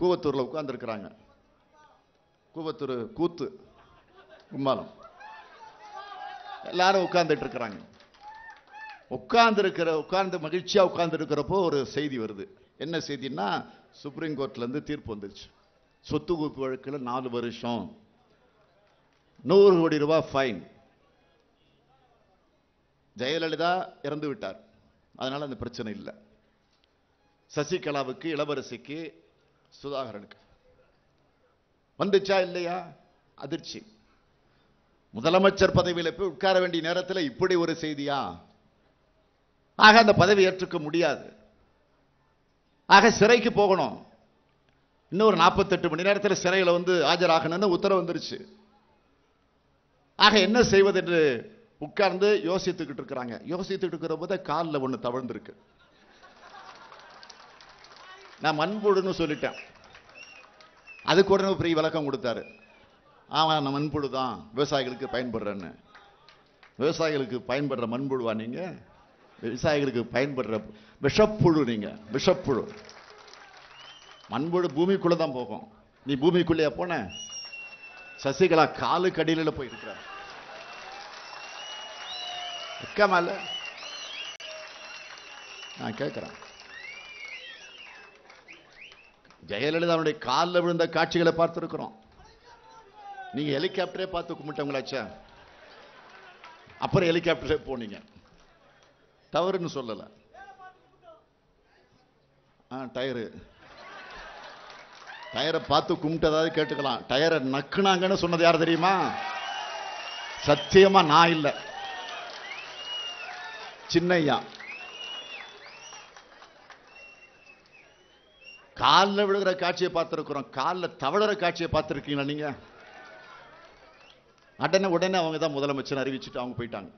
கூவத்தூரில் உட்காந்துருக்குறாங்க கூவத்தூர் கூத்து கும்பாலம். எல்லாரும் உட்கார்ந்துட்டு இருக்கிறாங்க உட்கார்ந்துருக்கிற உட்கார்ந்து மகிழ்ச்சியாக உட்கார்ந்துருக்கிறப்போ ஒரு செய்தி வருது. என்ன செய்தின்னா சுப்ரீம் கோர்ட்லேருந்து தீர்ப்பு வந்துச்சு. சொத்து குவிப்பு வழக்கில் நாலு வருஷம். நூறு கோடி ரூபாய் ஃபைன் ஜெயலலிதா இறந்து விட்டார். அதனால் அந்த பிரச்சனை இல்லை. சசிகலாவுக்கு இளவரசிக்கு சுதாகரனுக்கு வந்துச்சா இல்லையா? அதிர்ச்சி. முதலமைச்சர் பதவியில் போய் உட்கார வேண்டிய நேரத்தில் இப்படி ஒரு செய்தியா? ஆக அந்த பதவி ஏற்றுக்க முடியாது. ஆக சிறைக்கு போகணும். இன்னும் ஒரு நாற்பத்தெட்டு மணி நேரத்தில் சிறையில் வந்து ஆஜராகணும்னு உத்தரவு வந்துருச்சு. ஆக என்ன செய்வது என்று உட்கார்ந்து யோசித்துக்கிட்டு இருக்கிறாங்க. யோசித்துக்கிட்டு இருக்கிற போது காலில் ஒன்று தவழ்ந்திருக்கு. நான் மண்புழுன்னு சொல்லிட்டேன். அதுக்கு உடனே ஒரு பெரிய விளக்கம் கொடுத்தாரு. ஆமா நான் மண்புழு தான் விவசாயிகளுக்கு பயன்படுறேன்னு. விவசாயிகளுக்கு பயன்படுற மண்புழுவா நீங்க? விவசாயிகளுக்கு பயன்படுற விஷப்புழு நீங்க விஷப்புழு. மண்புழு பூமிக்குள்ளே தான் போகும். நீ பூமிக்குள்ளேயா போன? சசிகலா காலு கடியில போயிருக்கிற வெக்கமா நான் கேட்குறேன் ஜெயலலிதாவுடைய காலில் விழுந்த காட்சிகளை பார்த்துருக்குறோம். நீங்க ஹெலிகாப்டரே பார்த்து கும்பிட்டவங்களாச்சா? அப்புறம் ஹெலிகாப்டரே போனீங்க. தவறுன்னு சொல்லல. ஆ டயரு டயரை பார்த்து கும்பிட்டதாவது கேட்டுக்கலாம். டயரை நக்குனாங்கன்னு சொன்னது யார் தெரியுமா? சத்தியமா நான் இல்லை. சின்னையா. காலில் விழுகிற காட்சியை பார்த்துருக்குறோம். காலில் தவழற காட்சியை பார்த்துருக்கீங்களா நீங்க? அடனே உடனே அவங்க தான் முதலமைச்சர் அறிவிச்சுட்டு அவங்க போயிட்டாங்க.